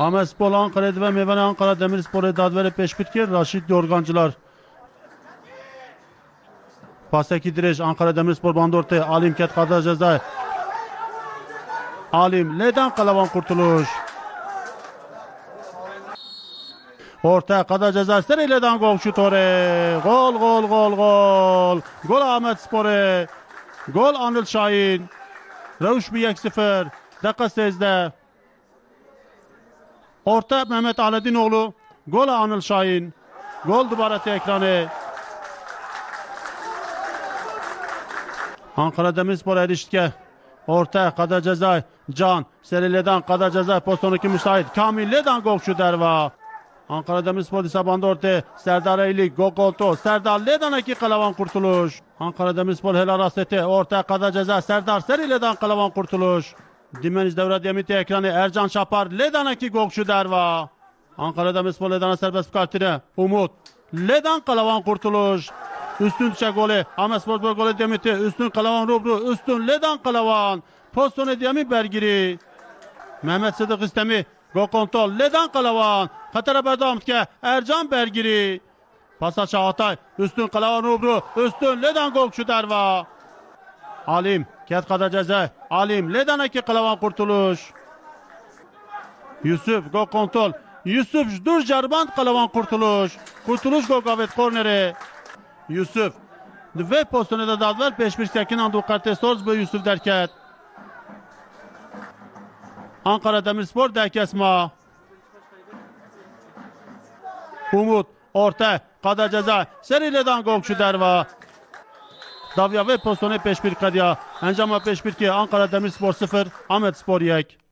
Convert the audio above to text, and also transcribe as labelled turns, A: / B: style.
A: Ahmet Spor Ankara'da ve Meyvane Ankara Demirspor'a dadvere peşbirki Raşit Yorgancılar. Paseki direş Ankara Demirspor bandı. Alim Ket kadar ceza. Alim Leden Kalavan kurtuluş. Ortaya kadar ceza Serile'den gol şut oraya. Gol gol gol gol. Gol Ahmet Spor'e. Gol Anıl Şahin. Ravuş bir 1-0. Dakika 8'de. Orta Mehmet Aledinoğlu. Gol Anıl Şahin. Gol dubarati ekranı. Ankara Demirspor eriştke. Orta kadar ceza. Can. Serile'den kadar ceza. 2 müsait. Kamil Ledan gol şu derva. Ankara Demirspor Lisabon'da ortaya. Serdar Eylik. Gol koltuğu. Serdar Ledan 2 kalavan kurtuluş. Ankara Demirspor helal aseti. Ortaya kadar ceza. Serdar Serile'den kalavan kurtuluş. Dimeniz devre demiti ekranı. Ercan Şapar. Ledan 2 gol şu derva. Ankara Demirspor Ledan'a serbest kartine. Umut. Ledan kalavan kurtuluş. Üstün çek golü. Ahmet Spor golü demiti. Üstün kalavan rubru. Üstün Ledan kalavan. Pozisyonu Demi Bergiri. Mehmet Sıdık İstemi. Gol kontrol. Ledan kalavan. Katara Berdamtke. Ercan Bergiri. Pasa Çağatay. Üstün kalavan rubru. Üstün Ledan gol şu derva. Alim. Ket kadar ceza. Alim. Ledan iki kalavan kurtuluş. Yusuf gol kontrol. Yusuf dur Jarband kalavan kurtuluş. Kurtuluş gol gavet korneri. Yusuf. Ve pozisyonu da dadver peş bir sekin andu karte sorz bu Yusuf derket. Ankara Demirspor derkesma. Umut orta kadar ceza. Serile'den gol şu derva. Davya ve pozisyonu peş bir kadya. Encama peş bir ki Ankara Demirspor 0, Ahmet Spor 1.